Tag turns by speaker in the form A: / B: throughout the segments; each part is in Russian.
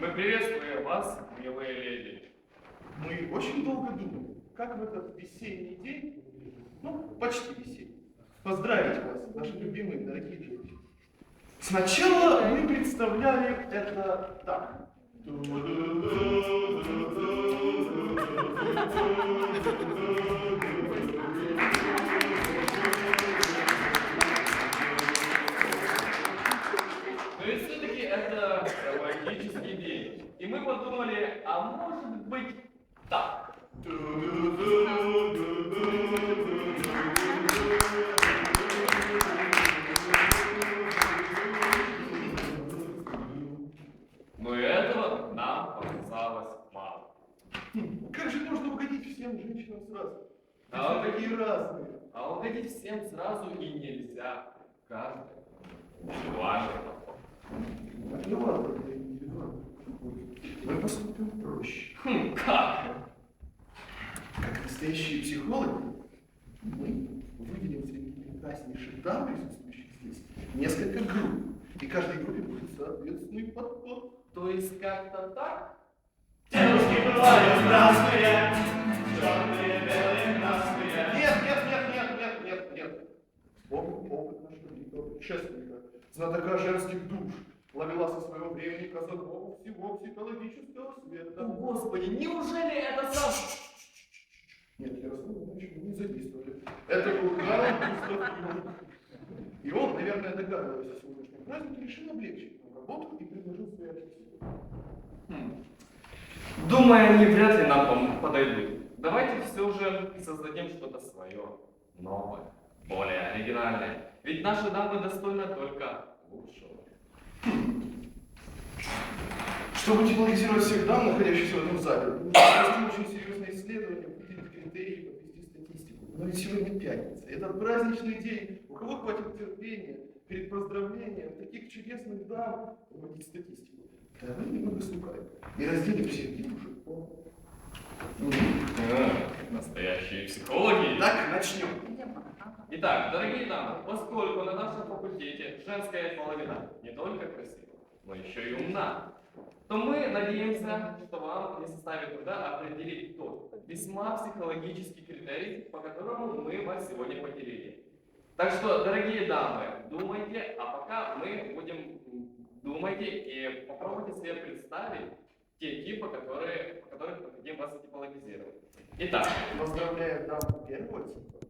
A: Мы приветствуем вас, милые леди.
B: Мы очень долго думали, как в этот весенний день, ну, почти весенний, поздравить вас, наши любимые, дорогие женщины. Сначала мы представляли это так.
A: Мы подумали, а может быть так. Но этого нам показалось мало.
B: Как же можно угодить всем женщинам сразу?
A: А
B: вы такие разные.
A: А угодить всем сразу и нельзя. Каждый важен.
B: Ну ладно, это индивидуально. Мы поступим проще.
A: Хм, как?
B: Как настоящие психологи, мы выделим среди прекраснейших дам, присутствующих здесь, несколько групп. И каждой группе будет соответственный подход.
A: То есть как-то так?
C: Девушки бывают разные, черные, белые, красные.
B: Нет, нет, нет, нет, нет, нет, нет. Вспомним опыт нашего великого предшественника, знатока женских душ, ловила со своего времени казаков всего психологического
A: О,
B: света.
A: Господи, неужели это сам...
B: Нет, Ярослава Ивановича не задействовали. Это был Карл Густав. И он, наверное, догадываясь о сегодняшнем празднике, решил облегчить нам работу и предложил свои артисты.
A: Хм. Думаю, они вряд ли нам подойдут. Давайте все же создадим что-то свое, новое, более оригинальное. Ведь наши дамы достойны только лучшего.
B: Чтобы утилизировать всех дам, находящихся в этом зале, нужно очень серьезное исследование, критерии, подвести статистику. Но ведь сегодня пятница, этот праздничный день. У кого хватит терпения перед поздравлением таких чудесных дам вводить статистику? Давай немного слукаем и разделим всех девушек по...
A: А, настоящие психологи.
B: Так, начнем.
A: Итак, дорогие дамы, поскольку на нашем факультете женская половина не только красива, но еще и умна, то мы надеемся, что вам не составит труда определить тот весьма психологический критерий, по которому мы вас сегодня поделили. Так что, дорогие дамы, думайте, а пока мы будем м, думайте и попробуйте себе представить те типы, которые, по которых мы хотим вас типологизировать. Итак,
B: Поздравляя дам первого типа,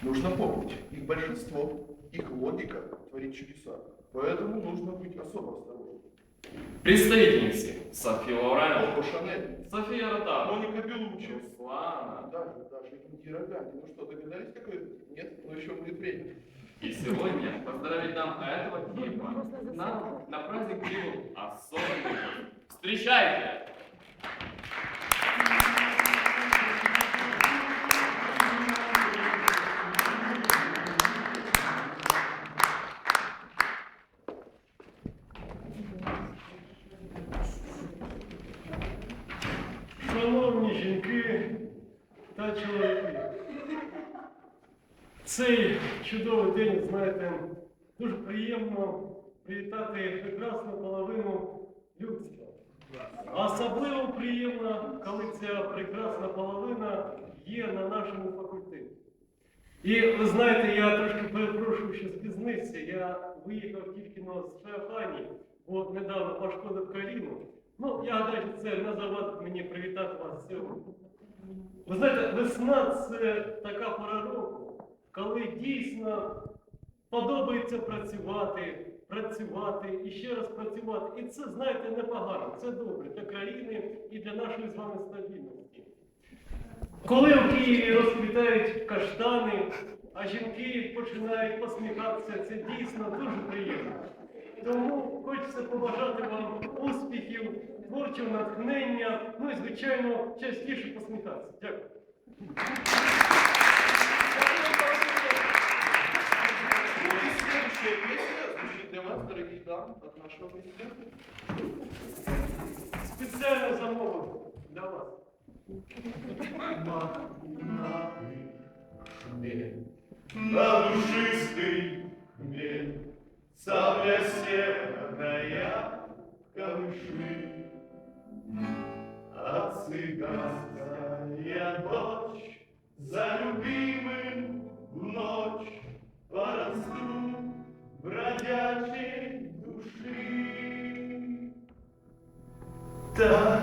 B: нужно помнить, их большинство, их логика творит чудеса. Поэтому нужно быть особо осторожным.
A: Представительницы София
B: Коко Шанель,
A: София Ротару,
B: Моника Белучи,
A: Руслана.
B: даже, даже Индира Ганди. Ну что, догадались, какой это? Нет? Но еще будет время.
A: И сегодня поздравить нам этого типа нам на праздник прибыл особенный. Встречайте!
C: Та чоловіки. Цей чудовий день, знаєте, дуже приємно привітати прекрасну половину людства. Особливо приємно, коли ця прекрасна половина є на нашому факультеті. І ви знаєте, я трошки перепрошую, що спізнився. Я виїхав тільки на Шахані, бо недавно пошкодив коліно. Ну, я гадаю, що це не завадить мені привітати вас сьогодні. Ви знаєте, весна це така пора року, коли дійсно подобається працювати, працювати і ще раз працювати. І це, знаєте, непогано, це добре для країни і для нашої з вами стабільності. Коли в Києві розквітають каштани, а жінки починають посміхатися, це дійсно дуже приємно. Тому хочеться побажати вам успіхів, творчого натхнення, ну і, звичайно, частіше посміхатися. Дякую.
B: Ну и следующая песня звучит для вас, дорогие дамы, от нашего президента.
C: Спеціально замовлено для вас.
B: На душистый хмель, Сабля северная, камыши.
C: цыганская дочь, за любимым в ночь порасту бродячей души. Так